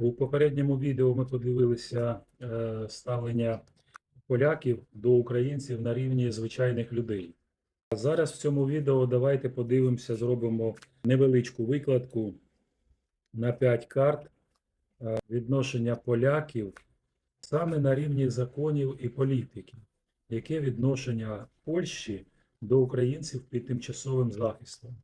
У попередньому відео ми подивилися е, ставлення поляків до українців на рівні звичайних людей. А зараз в цьому відео давайте подивимося, зробимо невеличку викладку на 5 карт е, відношення поляків саме на рівні законів і політики. Яке відношення Польщі до українців під тимчасовим захистом?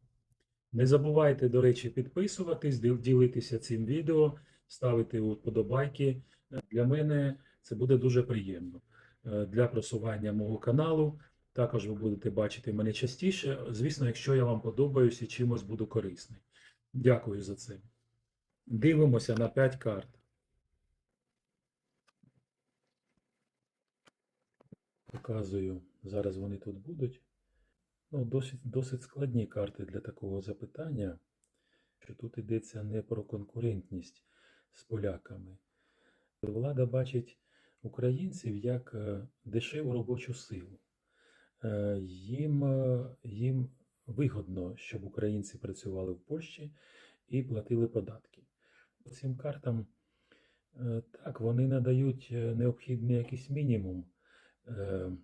Не забувайте, до речі, підписуватись, ділитися цим відео, ставити вподобайки. Для мене це буде дуже приємно е, для просування мого каналу. Також ви будете бачити мене частіше. Звісно, якщо я вам подобаюсь і чимось буду корисний. Дякую за це. Дивимося на 5 карт. Показую, зараз вони тут будуть. Ну, досить, досить складні карти для такого запитання, що тут йдеться не про конкурентність з поляками. Влада бачить українців як е, дешеву робочу силу. Е, Їм, е, їм вигодно, щоб українці працювали в Польщі і платили податки. Цим картам так, вони надають необхідний якийсь мінімум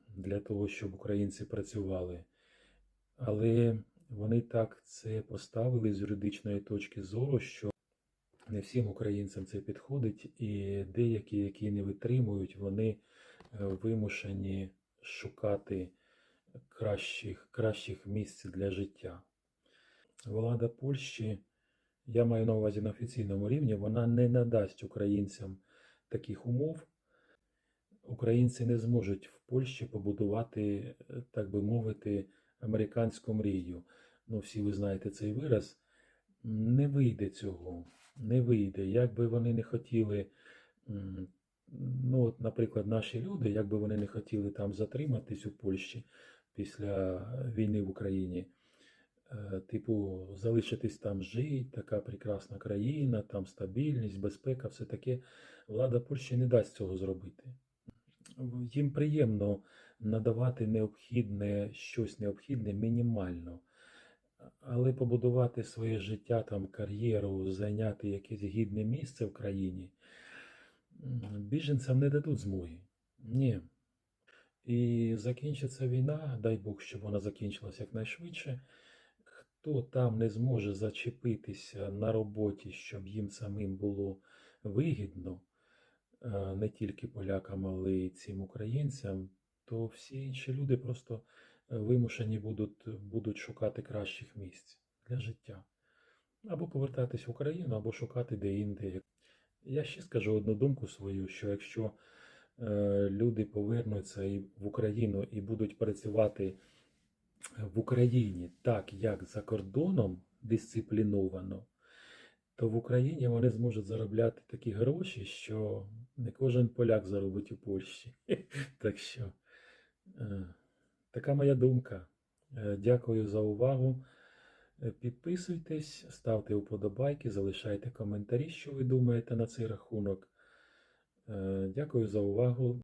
для того, щоб українці працювали. Але вони так це поставили з юридичної точки зору, що не всім українцям це підходить, і деякі, які не витримують, вони е, вимушені шукати кращих, кращих місць для життя. Влада Польщі, я маю на увазі на офіційному рівні, вона не надасть українцям таких умов. Українці не зможуть в Польщі побудувати, е, так би мовити, американську мрію. Ну, всі ви знаєте цей вираз. Не вийде цього. Не вийде. Як би вони не хотіли, ну, от, наприклад, наші люди, як би вони не хотіли там затриматись у Польщі після війни в Україні, е, типу, залишитись там жити, така прекрасна країна, там стабільність, безпека, все таке. Влада Польщі не дасть цього зробити. Їм приємно надавати необхідне, щось необхідне мінімально. Але побудувати своє життя, там, кар'єру, зайняти якесь гідне місце в країні, біженцям не дадуть змоги. Ні. І закінчиться війна, дай Бог, щоб вона закінчилася якнайшвидше. Хто там не зможе зачепитися на роботі, щоб їм самим було вигідно, е, не тільки полякам, але й цим українцям, то всі інші люди просто вимушені будуть, будуть шукати кращих місць для життя. Або повертатись в Україну, або шукати де-інде. Я ще скажу одну думку свою, що якщо е, люди повернуться і в Україну і будуть працювати в Україні так, як за кордоном дисципліновано, то в Україні вони зможуть заробляти такі гроші, що не кожен поляк заробить у Польщі. Так що е, така моя думка. Е, Дякую за увагу. Е, Підписуйтесь, ставте вподобайки, залишайте коментарі, що ви думаєте на цей рахунок. Е, Дякую за увагу.